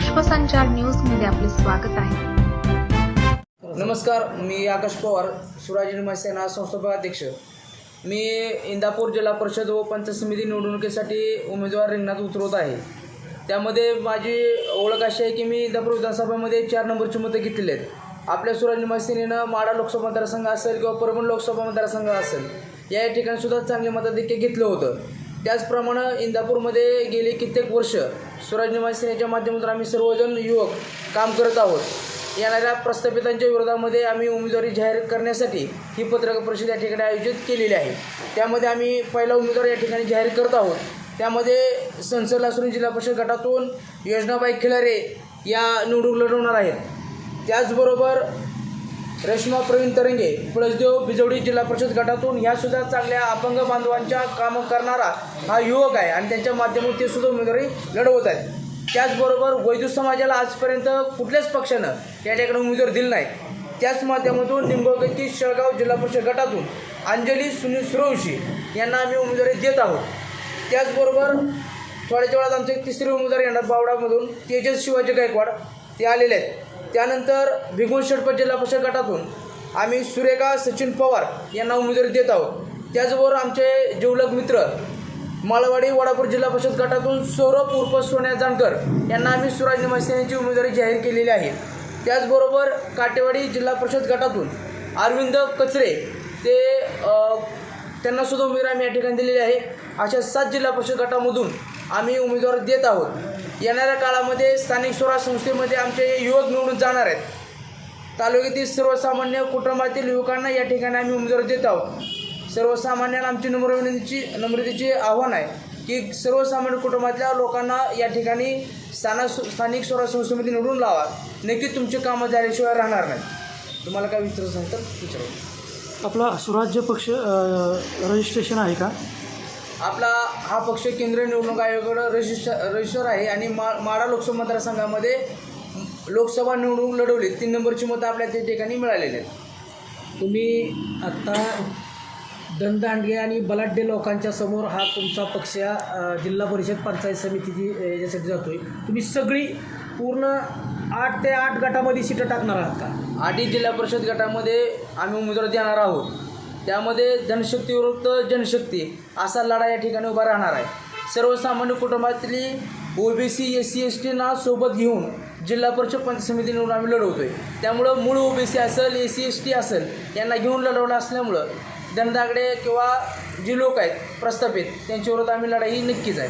विश्वसंचार न्यूजमध्ये आपले स्वागत आहे. नमस्कार मी आकाश पवार शिवराजी निमसेना संस्थापक अध्यक्ष मी इंदापूर जिल्हा परिषद व पंचायत समिती निवडणुकीसाठी उमेदवार रिंगणात उतरवत आहे. त्यामध्ये माझी ओळख अशी आहे की मी इंदापूर विधानसभेमध्ये चार नंबरची मतं घेतलेली आहेत. आपल्या सुराज निमसेनेनं माडा लोकसभा मतदारसंघ असेल किंवा परभणी लोकसभा मतदारसंघ असेल या ठिकाणी सुद्धा चांगले मताधिक्य घेतलं होतं. त्याचप्रमाणे इंदापूरमध्ये गेले कित्येक वर्ष स्वराज निवास सेनेच्या माध्यमातून आम्ही सर्वजण युवक काम करत आहोत. येणाऱ्या प्रस्थापितांच्या विरोधामध्ये आम्ही उमेदवारी जाहीर करण्यासाठी ही पत्रकार परिषद या ठिकाणी आयोजित केलेली आहे. त्यामध्ये आम्ही पहिला उमेदवार या ठिकाणी जाहीर करत आहोत. त्यामध्ये संसद लासुरी जिल्हा परिषद गटातून योजनाबाई खिलारे या निवडणूक लढवणार आहेत. त्याचबरोबर रेश्मा प्रवीण तरंगे पळसदेव बिजवडी जिल्हा परिषद गटातून. ह्या सुद्धा चांगल्या अपंग बांधवांच्या कामं करणारा हा युवक आहे आणि त्यांच्या माध्यमातून ते सुद्धा उमेदवारी लढवत आहेत. त्याचबरोबर वैद्य समाजाला आजपर्यंत कुठल्याच पक्षानं त्याच्याकडे उमेदवार दिलं नाही. त्याच माध्यमातून निंबोगती शेळगाव जिल्हा परिषद गटातून अंजली सुनील सुरवशी यांना आम्ही उमेदवारी देत आहोत. त्याचबरोबर थोड्याच्या वेळात आमचे तिसरे उमेदवार येणार बावडामधून तेजस शिवाजी गायकवाड. ते आलेले आहेत. त्यानंतर भिगुण षटपथ जिल्हा परिषद गटातून आम्ही सुरेखा सचिन पवार यांना उमेदवारी देत आहोत. त्याचबरोबर आमचे जिवलग मित्र मालवाडी वडापूर जिल्हा परिषद गटातून सौरभ उर्फ सोन्या जानकर यांना आम्ही सुराज निवासी उमेदवारी जाहीर केलेली आहे. त्याचबरोबर काटेवाडी जिल्हा परिषद गटातून अरविंद कचरे ते त्यांनासुद्धा उमेदवारी आम्ही या ठिकाणी दिलेली आहे. अशा सात जिल्हा परिषद गटामधून आम्ही उमेदवार देत आहोत. येणाऱ्या काळामध्ये स्थानिक स्वराज संस्थेमध्ये आमचे युवक निवडून जाणार आहेत. तालुक्यातील सर्वसामान्य कुटुंबातील युवकांना या ठिकाणी आम्ही उमेदवार देत आहोत. सर्वसामान्यांना आमची नम्र विनंतीची नम्रतेचे आव्हान आहे की सर्वसामान्य कुटुंबातल्या लोकांना या ठिकाणी स्थाना स्थानिक स्वराज संस्थेमध्ये निवडून लावा. नक्की तुमची कामं झाल्याशिवाय राहणार नाही तुम्हाला काय विचारायचं असेल तर विचारा. आपला सुराज्य पक्ष रजिस्ट्रेशन आहे का? आपला हा पक्ष केंद्रीय निवडणूक आयोगाकडं रजिस्टर रजिस्टर आहे आणि मा माडा लोकसभा मतदारसंघामध्ये लोकसभा निवडणूक लढवली. तीन नंबरची मतं आपल्या त्या ठिकाणी मिळालेली आहेत. तुम्ही आत्ता दणदांडगे आणि बलाढ्य लोकांच्या समोर हा तुमचा पक्ष अ, जिल्हा परिषद पंचायत समितीची याच्यासाठी जातोय. तुम्ही सगळी पूर्ण आठ ते आठ गटामध्ये सीटं टाकणार आहात का? आठी जिल्हा परिषद गटामध्ये आम्ही उमेदवार देणार आहोत. त्यामध्ये जनशक्ती विरुद्ध जनशक्ती असा लढा या ठिकाणी उभा राहणार आहे. सर्वसामान्य कुटुंबातली ओबीसी एस सी एस टीना सोबत घेऊन जिल्हा परिषद पंचायत समिती निवडून आम्ही लढवतो आहे त्यामुळं मूळ ओबीसी असेल ए सी एस टी असेल यांना घेऊन लढवणं असल्यामुळं धनदागडे किंवा जी लोक आहेत प्रस्थापित त्यांच्याविरोधात आम्ही लढाई ही नक्कीच आहे.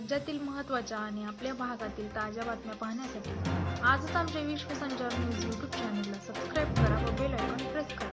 राज्यातील महत्त्वाच्या आणि आपल्या भागातील ताज्या बातम्या पाहण्यासाठी आजच आमच्या विश्वसंचार न्यूज यूट्यूब चॅनलला सबस्क्राईब करा व बेल आयकॉन प्रेस करा.